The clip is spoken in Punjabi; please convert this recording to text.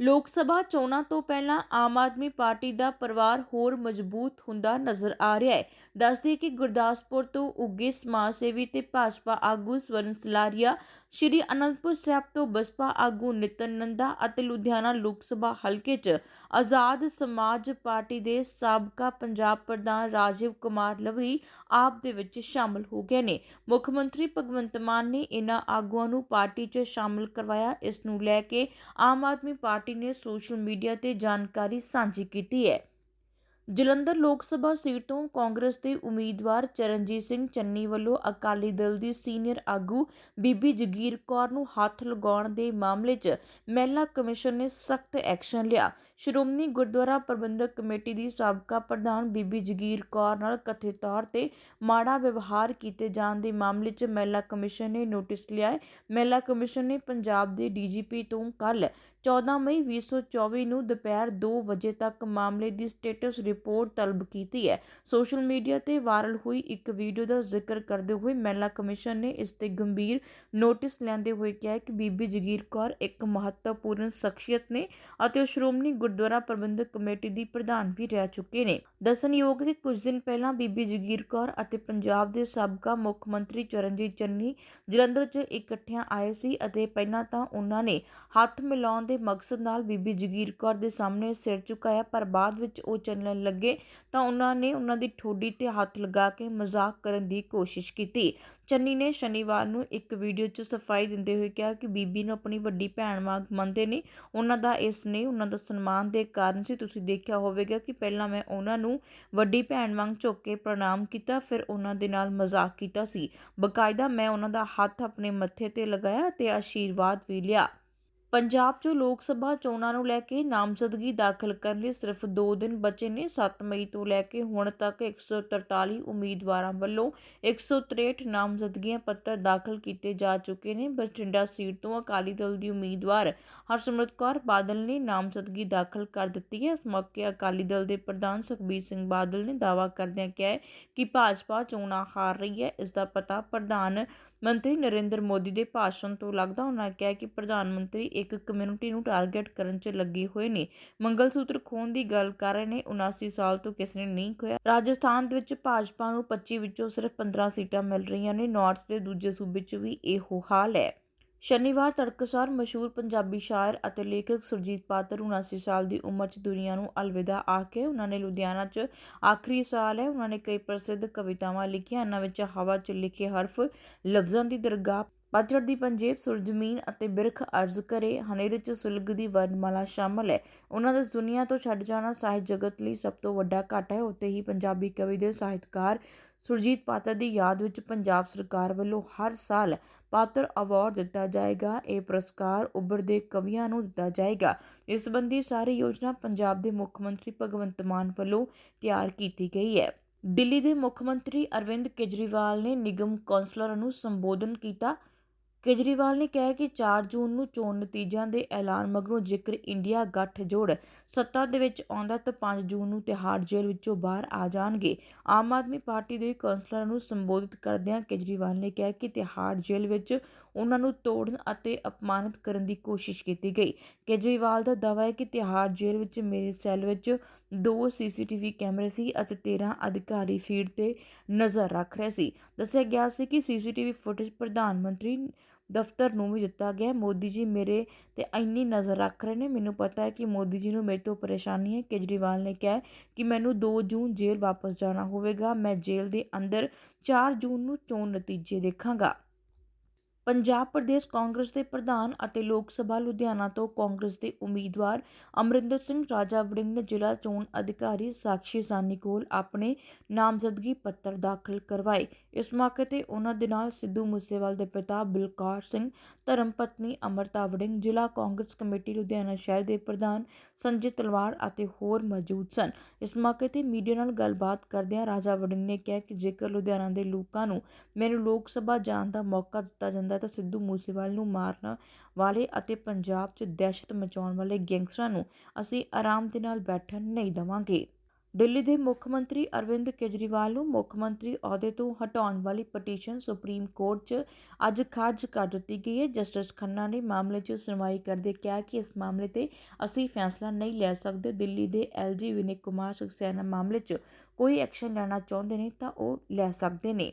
ਲੋਕ ਸਭਾ ਚੋਣਾਂ ਤੋਂ ਪਹਿਲਾਂ ਆਮ ਆਦਮੀ ਪਾਰਟੀ ਦਾ ਪਰਿਵਾਰ ਹੋਰ ਮਜ਼ਬੂਤ ਹੁੰਦਾ ਨਜ਼ਰ ਆ ਰਿਹਾ ਹੈ। ਦੱਸਦੇ ਕਿ ਗੁਰਦਾਸਪੁਰ ਤੋਂ ਉੱਗੇ ਸਮਾਜ ਸੇਵੀ ਤੇ ਭਾਜਪਾ ਆਗੂ ਸਵਰਨ ਸਲਾਰੀਆ, ਸ਼੍ਰੀ ਅਨੰਦਪੁਰ ਸਾਹਿਬ ਤੋਂ ਬਸਪਾ ਆਗੂ ਨਿਤਨ ਨੰਦਾ ਅਤੇ ਲੁਧਿਆਣਾ ਲੋਕ ਸਭਾ ਹਲਕੇ 'ਚ ਆਜ਼ਾਦ ਸਮਾਜ ਪਾਰਟੀ ਦੇ ਸਾਬਕਾ ਪੰਜਾਬ ਪ੍ਰਧਾਨ ਰਾਜੀਵ ਕੁਮਾਰ ਲਵਰੀ ਆਪ ਦੇ ਵਿੱਚ ਸ਼ਾਮਲ ਹੋ ਗਏ ਨੇ। ਮੁੱਖ ਮੰਤਰੀ ਭਗਵੰਤ ਮਾਨ ਨੇ ਇਹਨਾਂ ਆਗੂਆਂ ਨੂੰ ਪਾਰਟੀ 'ਚ ਸ਼ਾਮਲ ਕਰਵਾਇਆ। ਇਸ ਨੂੰ ਲੈ ਕੇ ਆਮ ਆਦਮੀ ਪਾਰਟੀ ਨੇ ਸੋਸ਼ਲ ਮੀਡੀਆ ਤੇ ਜਾਣਕਾਰੀ ਸਾਂਝੀ ਕੀਤੀ ਹੈ। ਜਲੰਧਰ ਲੋਕ ਸਭਾ ਸੀਟ ਤੋਂ ਕਾਂਗਰਸ ਦੇ ਉਮੀਦਵਾਰ ਚਰਨਜੀਤ ਸਿੰਘ ਚੰਨੀ ਵੱਲੋਂ ਅਕਾਲੀ ਦਲ ਦੀ ਸੀਨੀਅਰ ਆਗੂ ਬੀਬੀ ਜਗੀਰ ਕੌਰ ਨੂੰ ਹੱਥ ਲਗਾਉਣ ਦੇ ਮਾਮਲੇ 'ਚ ਮਹਿਲਾ ਕਮਿਸ਼ਨ ਨੇ ਸਖਤ ਐਕਸ਼ਨ ਲਿਆ। ਸ਼੍ਰੋਮਣੀ ਗੁਰਦੁਆਰਾ ਪ੍ਰਬੰਧਕ ਕਮੇਟੀ ਦੀ ਸਾਬਕਾ ਪ੍ਰਧਾਨ ਬੀਬੀ ਜਗੀਰ ਕੌਰ ਨਾਲ ਕਥਿਤ ਤੌਰ ਤੇ ਮਾੜਾ ਵਿਵਹਾਰ ਕੀਤੇ ਜਾਣ ਦੇ ਮਾਮਲੇ 'ਚ ਮਹਿਲਾ ਕਮਿਸ਼ਨ ਨੇ ਨੋਟਿਸ ਲਿਆ ਹੈ। ਮਹਿਲਾ ਕਮਿਸ਼ਨ ਨੇ ਪੰਜਾਬ ਦੇ ਡੀਜੀਪੀ ਤੋਂ ਕੱਲ 14 ਮਈ 2024 ਨੂੰ ਦੁਪਹਿਰ 2 ਵਜੇ ਤੱਕ ਮਾਮਲੇ ਦੀ ਸਟੇਟਸ ਰਿਪੋਰਟ ਤਲਬ ਕੀਤੀ ਹੈ। ਸੋਸ਼ਲ ਮੀਡੀਆ ਤੇ ਵਾਇਰਲ ਹੋਈ ਇੱਕ ਵੀਡੀਓ ਦਾ ਜ਼ਿਕਰ ਕਰਦੇ ਹੋਏ ਮਹਿਲਾ ਕਮਿਸ਼ਨ ਨੇ ਇਸ ਤੇ ਗੰਭੀਰ ਨੋਟਿਸ ਲੈਂਦੇ ਹੋਏ ਕਿਹਾ ਕਿ ਬੀਬੀ ਜਗੀਰ ਕੌਰ ਇੱਕ ਮਹੱਤਵਪੂਰਨ ਸ਼ਖਸੀਅਤ ਨੇ ਅਤੇ ਉਹ ਸ਼੍ਰੋਮਣੀ ਗੁਰਦੁਆਰਾ ਪ੍ਰਬੰਧਕ ਕਮੇਟੀ ਦੀ ਪ੍ਰਧਾਨ ਵੀ ਰਹਿ ਚੁੱਕੇ ਨੇ। ਦੱਸਣਯੋਗ ਹੈ ਕਿ ਕੁਝ ਦਿਨ ਪਹਿਲਾਂ ਬੀਬੀ ਜਗੀਰ ਕੌਰ ਅਤੇ ਪੰਜਾਬ ਦੇ ਸਾਬਕਾ ਮੁੱਖ ਮੰਤਰੀ ਚਰਨਜੀਤ ਚੰਨੀ ਜਲੰਧਰ 'ਚ ਇਕੱਠਿਆਂ ਆਏ ਸੀ ਅਤੇ ਪਹਿਲਾਂ ਤਾਂ ਉਹਨਾਂ ਨੇ ਹੱਥ ਮਿਲਾਉਣ ਦੇ ਮਕਸਦ ਨਾਲ ਬੀਬੀ ਜਗੀਰ ਕੌਰ ਦੇ ਸਾਹਮਣੇ ਸਿਰ ਝੁਕਾਇਆ, ਪਰ ਬਾਅਦ ਵਿੱਚ ਉਹ ਚੱਲਣ ਲੱਗੇ ਤਾਂ ਉਹਨਾਂ ਨੇ ਉਹਨਾਂ ਦੀ ਠੋਡੀ ਤੇ ਹੱਥ ਲਗਾ ਕੇ ਮਜ਼ਾਕ ਕਰਨ ਦੀ ਕੋਸ਼ਿਸ਼ ਕੀਤੀ। ਚੰਨੀ ਨੇ ਸ਼ਨੀਵਾਰ ਨੂੰ ਇੱਕ ਵੀਡੀਓ 'ਚ ਸਫ਼ਾਈ ਦਿੰਦੇ ਹੋਏ ਕਿਹਾ ਕਿ ਬੀਬੀ ਨੂੰ ਆਪਣੀ ਵੱਡੀ ਭੈਣ ਵਾਂਗ ਮੰਨਦੇ ਨੇ। ਉਹਨਾਂ ਦਾ ਇਸ ਨੇ ਉਹਨਾਂ ਦਾ ਸਨਮਾਨ ਦੇ ਕਾਰਨ ਸੀ। ਤੁਸੀਂ ਦੇਖਿਆ ਹੋਵੇਗਾ ਕਿ ਪਹਿਲਾਂ ਮੈਂ ਉਹਨਾਂ ਨੂੰ ਵੱਡੀ ਭੈਣ ਵਾਂਗ ਝੁੱਕ ਕੇ ਪ੍ਰਣਾਮ ਕੀਤਾ, ਫਿਰ ਉਹਨਾਂ ਦੇ ਨਾਲ ਮਜ਼ਾਕ ਕੀਤਾ ਸੀ। ਬਕਾਇਦਾ ਮੈਂ ਉਹਨਾਂ ਦਾ ਹੱਥ ਆਪਣੇ ਮੱਥੇ ਤੇ ਲਗਾਇਆ ਤੇ ਆਸ਼ੀਰਵਾਦ ਵੀ ਲਿਆ। ਪੰਜਾਬ 'ਚ ਲੋਕ ਸਭਾ ਚੋਣਾਂ ਨੂੰ ਲੈ ਕੇ ਨਾਮਜ਼ਦਗੀ ਦਾਖਲ ਕਰਨ ਲਈ ਸਿਰਫ 2 ਦਿਨ ਬਚੇ ਨੇ। 7 ਮਈ ਤੋਂ ਲੈ ਕੇ ਹੁਣ ਤੱਕ 143 ਉਮੀਦਵਾਰਾਂ ਵੱਲੋਂ 163 ਨਾਮਜ਼ਦਗੀਆਂ ਪੱਤਰ ਦਾਖਲ ਕੀਤੇ ਜਾ ਚੁੱਕੇ ਨੇ। ਬਠਿੰਡਾ ਸੀਟ ਤੋਂ ਅਕਾਲੀ ਦਲ ਦੀ ਉਮੀਦਵਾਰ ਹਰਸਿਮਰਤ ਕੌਰ ਬਾਦਲ ਨੇ ਨਾਮਜ਼ਦਗੀ ਦਾਖਲ ਕਰ ਦਿੱਤੀ ਹੈ। ਇਸ ਮੌਕੇ ਅਕਾਲੀ ਦਲ ਦੇ ਪ੍ਰਧਾਨ ਸੁਖਬੀਰ ਸਿੰਘ ਬਾਦਲ ਨੇ ਦਾਅਵਾ ਕਰਦਿਆਂ ਕਿਹਾ ਕਿ ਭਾਜਪਾ ਚੋਣਾਂ ਹਾਰ ਰਹੀ ਹੈ। ਇਸ ਦਾ ਪਤਾ ਪ੍ਰਧਾਨ ਮੰਤਰੀ ਨਰਿੰਦਰ ਮੋਦੀ ਦੇ ਭਾਸ਼ਣ ਤੋਂ ਲੱਗਦਾ ਉਹਨਾਂ ਕਿਹਾ ਕਿ ਪ੍ਰਧਾਨ ਮੰਤਰੀ ਇੱਕ ਕਮਿਊਨਿਟੀ ਨੂੰ ਟਾਰਗੇਟ ਕਰਨ 'ਚ ਲੱਗੇ ਹੋਏ ਨੇ। ਮੰਗਲ ਸੂਤਰ ਖੋਣ ਦੀ ਗੱਲ ਕਰ ਰਹੇ ਨੇ। 79 ਸਾਲ ਤੋਂ ਕਿਸ ਨੇ ਨਹੀਂ ਖੋਇਆ ਰਾਜਸਥਾਨ ਦੇ ਵਿੱਚ ਭਾਜਪਾ ਨੂੰ 25 ਵਿੱਚੋਂ ਸਿਰਫ 15 ਸੀਟਾਂ ਮਿਲ ਰਹੀਆਂ ਨੇ। ਨਾਰਥ ਦੇ ਦੂਜੇ ਸੂਬੇ 'ਚ ਵੀ ਇਹੋ ਹਾਲ ਹੈ। ਸ਼ਨੀਵਾਰ ਤੜਕਸਾਰ ਮਸ਼ਹੂਰ ਪੰਜਾਬੀ ਸ਼ਾਇਰ ਅਤੇ ਲੇਖਕ ਸੁਰਜੀਤ ਪਾਤਰ 79 ਸਾਲ ਦੀ ਉਮਰ 'ਚ ਦੁਨੀਆ ਨੂੰ ਅਲਵਿਦਾ ਆ ਉਹਨਾਂ ਨੇ ਲੁਧਿਆਣਾ 'ਚ ਆਖਰੀ ਸਾਲ ਹੈ। ਉਹਨਾਂ ਨੇ ਕਈ ਪ੍ਰਸਿੱਧ ਕਵਿਤਾਵਾਂ ਲਿਖੀਆਂ। ਇਹਨਾਂ ਵਿੱਚ ਹਵਾ 'ਚ ਲਿਖੇ ਹਰਫ, ਲਫ਼ਜ਼ਾਂ ਦੀ ਦਰਗਾਹ ਪਤਝੜ ਦੀ ਪੰਜੇਬ ਸੁਰਜਮੀਨ ਅਤੇ ਬਿਰਖ ਅਰਜ਼ ਕਰੇ। ਹਨੇਰੇ 'ਚ ਸੁਲਗਦੀ ਵਰਨਮਾਲਾ ਸ਼ਾਮਲ ਹੈ। ਉਹਨਾਂ ਦਾ ਦੁਨੀਆ ਤੋਂ ਛੱਡ ਜਾਣਾ ਸਾਹਿਤ ਜਗਤ ਲਈ ਸਭ ਤੋਂ ਵੱਡਾ ਘਾਟਾ ਹੈ। ਉੱਤੇ ਹੀ ਪੰਜਾਬੀ ਕਵੀ ਦੇ ਸਾਹਿਤਕਾਰ ਸੁਰਜੀਤ ਪਾਤਰ ਦੀ ਯਾਦ ਵਿੱਚ ਪੰਜਾਬ ਸਰਕਾਰ ਵੱਲੋਂ ਹਰ ਸਾਲ ਪਾਤਰ ਅਵਾਰਡ ਦਿੱਤਾ ਜਾਏਗਾ। ਇਹ ਪੁਰਸਕਾਰ ਉੱਭਰਦੇ ਕਵੀਆਂ ਨੂੰ ਦਿੱਤਾ ਜਾਏਗਾ। ਇਸ ਸੰਬੰਧੀ ਸਾਰੀ ਯੋਜਨਾ ਪੰਜਾਬ ਦੇ ਮੁੱਖ ਮੰਤਰੀ ਭਗਵੰਤ ਮਾਨ ਵੱਲੋਂ ਤਿਆਰ ਕੀਤੀ ਗਈ ਹੈ। ਦਿੱਲੀ ਦੇ ਮੁੱਖ ਮੰਤਰੀ ਅਰਵਿੰਦ ਕੇਜਰੀਵਾਲ ਨੇ ਨਿਗਮ ਕੌਂਸਲਰਾਂ ਨੂੰ ਸੰਬੋਧਨ ਕੀਤਾ। ਕੇਜਰੀਵਾਲ ਨੇ ਕਿਹਾ ਕਿ 4 ਜੂਨ ਨੂੰ ਚੋਣ ਨਤੀਜਿਆਂ ਦੇ ਐਲਾਨ ਮਗਰੋਂ ਜੇਕਰ ਇੰਡੀਆ ਗੱਠਜੋੜ ਸੱਤਾ ਦੇ ਵਿੱਚ ਆਉਂਦਾ ਤਾਂ 5 ਜੂਨ ਨੂੰ ਤਿਹਾੜ ਜੇਲ੍ਹ ਵਿੱਚੋਂ ਬਾਹਰ ਆ ਜਾਣਗੇ। ਆਮ ਆਦਮੀ ਪਾਰਟੀ ਦੇ ਕੌਂਸਲਰਾਂ ਨੂੰ ਸੰਬੋਧਿਤ ਕਰਦਿਆਂ ਕੇਜਰੀਵਾਲ ਨੇ ਕਿਹਾ ਕਿ ਤਿਹਾੜ ਜੇਲ੍ਹ ਵਿੱਚ ਉਹਨਾਂ ਨੂੰ ਤੋੜਨ ਅਤੇ ਅਪਮਾਨਿਤ ਕਰਨ ਦੀ ਕੋਸ਼ਿਸ਼ ਕੀਤੀ ਗਈ। ਕੇਜਰੀਵਾਲ ਦਾ ਦਾਅਵਾ ਹੈ ਕਿ ਤਿਹਾੜ ਜੇਲ੍ਹ ਵਿੱਚ ਮੇਰੇ ਸੈੱਲ ਵਿੱਚ ਦੋ ਸੀਸੀਟੀਵੀ ਕੈਮਰੇ ਸੀ ਅਤੇ 13 ਅਧਿਕਾਰੀ ਫੀਡ ਤੇ ਨਜ਼ਰ ਰੱਖ ਰਹੇ ਸੀ। ਦੱਸਿਆ ਗਿਆ ਸੀ ਕਿ ਸੀਸੀਟੀਵੀ ਫੁਟੇਜ ਪ੍ਰਧਾਨ ਮੰਤਰੀ ਦਫ਼ਤਰ ਨੂੰ ਵੀ ਦਿੱਤਾ ਗਿਆ। ਮੋਦੀ ਜੀ ਮੇਰੇ ਤੇ ਇੰਨੀ ਨਜ਼ਰ ਰੱਖ ਰਹੇ ਨੇ। ਮੈਨੂੰ ਪਤਾ ਹੈ ਕਿ ਮੋਦੀ ਜੀ ਨੂੰ ਮੇਰੇ ਤੋਂ ਪਰੇਸ਼ਾਨੀ ਹੈ। ਕੇਜਰੀਵਾਲ ਨੇ ਕਿਹਾ ਕਿ ਮੈਨੂੰ ਦੋ ਜੂਨ ਜੇਲ੍ਹ ਵਾਪਸ ਜਾਣਾ ਹੋਵੇਗਾ। ਮੈਂ ਜੇਲ੍ਹ ਦੇ ਅੰਦਰ ਚਾਰ ਜੂਨ ਨੂੰ ਚੋਣ ਨਤੀਜੇ ਦੇਖਾਂਗਾ। ਪੰਜਾਬ ਪ੍ਰਦੇਸ਼ ਕਾਂਗਰਸ ਦੇ ਪ੍ਰਧਾਨ ਅਤੇ ਲੋਕ ਸਭਾ ਲੁਧਿਆਣਾ ਤੋਂ ਕਾਂਗਰਸ ਦੇ ਉਮੀਦਵਾਰ ਅਮਰਿੰਦਰ ਸਿੰਘ ਰਾਜਾ ਵੜਿੰਗ ਨੇ ਜ਼ਿਲ੍ਹਾ ਚੋਣ ਅਧਿਕਾਰੀ ਸਾਕਸ਼ੀ ਸਾਨੀ ਕੋਲ ਆਪਣੇ ਨਾਮਜ਼ਦਗੀ ਪੱਤਰ ਦਾਖਲ ਕਰਵਾਏ। ਇਸ ਮੌਕੇ ਤੇ ਉਹਨਾਂ ਦੇ ਨਾਲ ਸਿੱਧੂ ਮੂਸੇਵਾਲ ਦੇ ਪਿਤਾ ਬਲਕਾਰ ਸਿੰਘ ਧਰਮ ਪਤਨੀ ਅਮਰਤਾ ਵੜਿੰਗ, ਜ਼ਿਲ੍ਹਾ ਕਾਂਗਰਸ ਕਮੇਟੀ ਲੁਧਿਆਣਾ ਸ਼ਹਿਰ ਦੇ ਪ੍ਰਧਾਨ ਸੰਜੇ ਤਲਵਾਰ ਅਤੇ ਹੋਰ ਮੌਜੂਦ ਸਨ। ਇਸ ਮੌਕੇ ਤੇ ਮੀਡੀਆ ਨਾਲ ਗੱਲਬਾਤ ਕਰਦਿਆਂ ਰਾਜਾ ਵੜਿੰਗ ਨੇ ਕਿਹਾ ਕਿ ਜੇਕਰ ਲੁਧਿਆਣਾ ਦੇ ਲੋਕਾਂ ਨੂੰ ਮੈਨੂੰ ਲੋਕ ਸਭਾ ਜਾਣ ਦਾ ਮੌਕਾ ਦਿੱਤਾ ਜਾਂਦਾ ਹੁੰਦਾ ਤਾਂ ਸਿੱਧੂ ਮੂਸੇਵਾਲ ਨੂੰ ਮਾਰਨ, ਵਾਲੇ ਅਤੇ ਪੰਜਾਬ 'ਚ ਦਹਿਸ਼ਤ ਮਚਾਉਣ ਵਾਲੇ ਗੈਂਗਸਟਰਾਂ ਨੂੰ ਅਸੀਂ ਆਰਾਮ ਦੇ ਨਾਲ ਬੈਠਣ ਨਹੀਂ ਦੇਵਾਂਗੇ। ਦਿੱਲੀ ਦੇ ਮੁੱਖ ਮੰਤਰੀ ਅਰਵਿੰਦ ਕੇਜਰੀਵਾਲ ਨੂੰ ਮੁੱਖ ਮੰਤਰੀ ਅਹੁਦੇ ਤੋਂ ਹਟਾਉਣ ਵਾਲੀ ਪਟੀਸ਼ਨ ਸੁਪਰੀਮ ਕੋਰਟ 'ਚ ਅੱਜ ਖਾਰਜ ਕਰ ਦਿੱਤੀ ਗਈ ਹੈ। ਜਸਟਿਸ ਖੰਨਾ ਨੇ ਮਾਮਲੇ 'ਚ ਸੁਣਵਾਈ ਕਰਦੇ ਕਿਹਾ ਕਿ ਇਸ ਮਾਮਲੇ ਤੇ ਅਸੀਂ ਫੈਸਲਾ ਨਹੀਂ ਲੈ ਸਕਦੇ। ਦਿੱਲੀ ਦੇ ਐਲਜੀ ਵਿਨੇ ਕੁਮਾਰ ਸਕਸੈਨਾ ਮਾਮਲੇ 'ਚ ਕੋਈ ਐਕਸ਼ਨ ਲੈਣਾ ਚਾਹੁੰਦੇ ਨੇ ਤਾਂ ਉਹ ਲੈ ਸਕਦੇ ਨੇ।